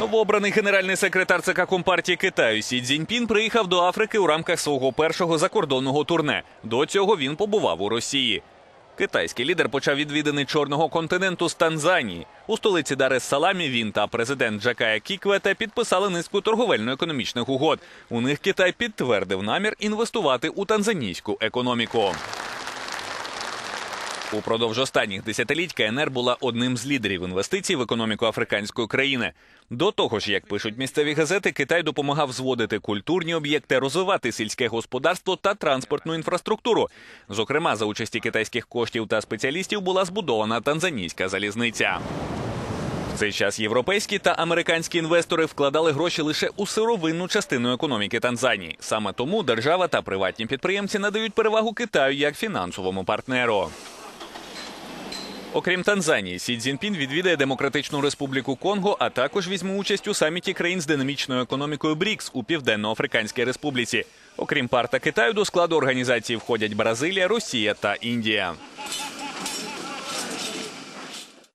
Новообраний генеральний секретар ЦК Компартії Китаю Сі Цзіньпін приїхав до Африки у рамках свого першого закордонного турне. До цього він побував у Росії. Китайський лідер почав відвідини чорного континенту з Танзанії. У столиці Дарес Саламі він та президент Джакая Кіквете підписали низку торговельно-економічних угод. У них Китай підтвердив намір інвестувати у танзанійську економіку. Упродовж останніх десятиліть КНР була одним з лідерів інвестицій в економіку африканської країни. До того ж, як пишуть місцеві газети, Китай допомагав зводити культурні об'єкти, розвивати сільське господарство та транспортну інфраструктуру. Зокрема, за участі китайських коштів та спеціалістів була збудована танзанійська залізниця. В цей час європейські та американські інвестори вкладали гроші лише у сировинну частину економіки Танзанії. Саме тому держава та приватні підприємці надають перевагу Китаю як фінансовому партнеру. Окрім Танзанії, Сі Цзіньпін відвідає Демократичну Республіку Конго, а також візьме участь у саміті країн з динамічною економікою БРІКС у Південно-Африканській Республіці. Окрім парта Китаю, до складу організації входять Бразилія, Росія та Індія.